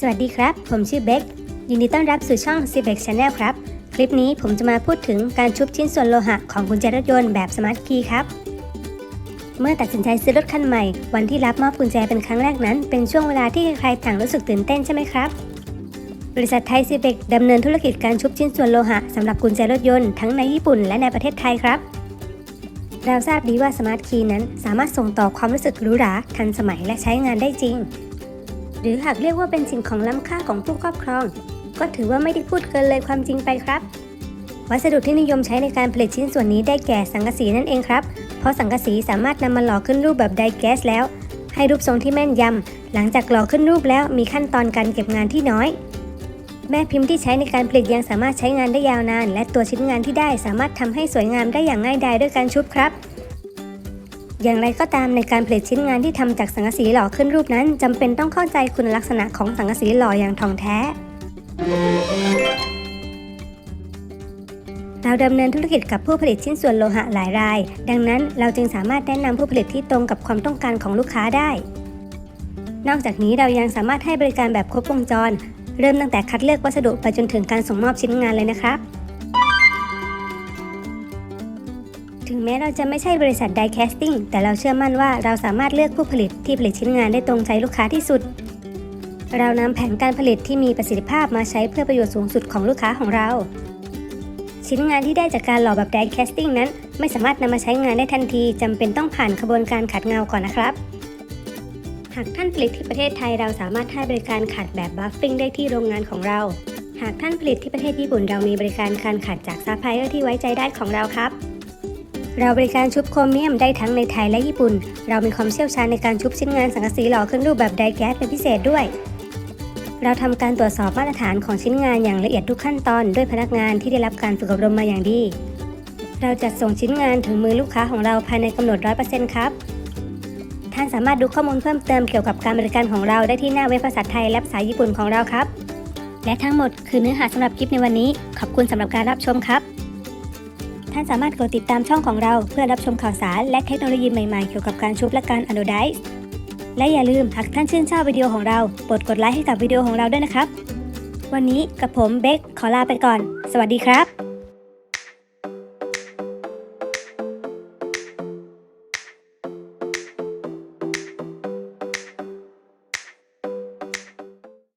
สวัสดีครับ ผมชื่อเบคยินดีต้อนรับสู่ช่อง c b e k Channel ครับ คลิปนี้ผมจะมาพูดถึงการชุบชิ้นส่วนโลหะของกุญแจรถยนต์แบบสมาร์ทคีย์ครับ เมื่อตัดสินใจซื้อรถคันใหม่ วันที่รับมอบกุญแจเป็นครั้งแรกนั้น เป็นช่วงเวลาที่ใครๆต่างรู้สึกตื่นเต้นใช่ไหมครับบริษัทไทยซีเบกดำเนินธุรกิจการชุบชิ้นส่วนโลหะสำหรับกุญแจรถยนต์ทั้งในญี่ปุ่นและในประเทศไทยครับ เราทราบดีว่าสมาร์ทคีย์นั้นสามารถส่งต่อความรู้สึกหรูหราทันสมัยและใช้งานได้จริง รือหากเรียกว่าเป็นสิ่งของล้ำค่าของผู้ครอบครอง ก็ถือว่าไม่ได้พูดเกินเลยความจริงไปครับ วัสดุที่นิยมใช้ในการผลิตชิ้นส่วนนี้ได้แก่สังกะสีนั่นเองครับ เพราะสังกะสีสามารถนำมาหล่อขึ้นรูปแบบไดแก๊สแล้ว ให้รูปทรงที่แม่นยำหลังจากหล่อขึ้นรูปแล้วมีขั้นตอนการเก็บงานที่น้อย แม่พิมพ์ที่ใช้ในการผลิตยังสามารถใช้งานได้ยาวนาน และตัวชิ้นงานที่ได้สามารถทำให้สวยงามได้อย่างง่ายดายด้วยการชุบครับ อย่างไรก็ตามในการผลิตชิ้นงานที่ทำจากสังกะสีหล่อขึ้นรูปนั้นจำเป็นต้องเข้าใจคุณลักษณะของสังกะสีหล่ออย่างถ่องแท้ เราดำเนินธุรกิจกับผู้ผลิตชิ้นส่วนโลหะหลายราย ดังนั้นเราจึงสามารถแนะนำผู้ผลิตที่ตรงกับความต้องการของลูกค้าได้ นอกจากนี้เรายังสามารถให้บริการแบบครบวงจร เริ่มตั้งแต่คัดเลือกวัสดุไปจนถึงการส่งมอบชิ้นงานเลยนะครับ แม้เราจะไม่ใช่บริษัทไดแคสติ้งแต่เราเชื่อมั่นว่าเราสามารถเลือกผู้ผลิตที่ผลิตชิ้นงานได้ตรงใจลูกค้าที่สุด เรานำแผนการผลิตที่มีประสิทธิภาพมาใช้เพื่อประโยชน์สูงสุดของลูกค้าของเรา ชิ้นงานที่ได้จากการหล่อแบบไดแคสติ้งนั้น ไม่สามารถนำมาใช้งานได้ทันทีจำเป็นต้องผ่านกระบวนการขัดเงาก่อนนะครับหากท่านผลิตที่ประเทศไทยเราสามารถให้บริการขัดแบบบัฟฟิ้งได้ที่โรงงานของเรา หากท่านผลิตที่ประเทศญี่ปุ่นเรามีบริการการขัดจากซัพพลายเออร์ที่ไว้ใจได้ของเราครับ เราบริการชุบโครเมียมได้ทั้งในไทยและญี่ปุ่น เรามีความเชี่ยวชาญในการชุบชิ้นงานสังกะสีหล่อขึ้นรูปแบบไดแก๊สเป็นพิเศษด้วย เราทำการตรวจสอบมาตรฐานของชิ้นงานอย่างละเอียดทุกขั้นตอนด้วยพนักงานที่ได้รับการฝึกอบรมมาอย่างดี เราจัดส่งชิ้นงานถึงมือลูกค้าของเราภายในกำหนด 100%ครับ ท่านสามารถดูข้อมูลเพิ่มเติมเกี่ยวกับการบริการของเราได้ที่หน้าเว็บภาษาไทยและภาษาญี่ปุ่นของเราครับ และทั้งหมดคือเนื้อหาสำหรับคลิปในวันนี้ ขอบคุณสำหรับการรับชมครับ ท่านสามารถกดติดตามช่องของเราเพื่อรับชมข่าวสารและเทคโนโลยีใหม่ๆเกี่ยวกับการชุบและการอโนไดซ์และอย่าลืมหากท่านชื่นชอบวิดีโอของเราโปรดกดไลค์ให้กับวิดีโอของเราด้วยนะครับ วันนี้กับผมเบคขอลาไปก่อน สวัสดีครับ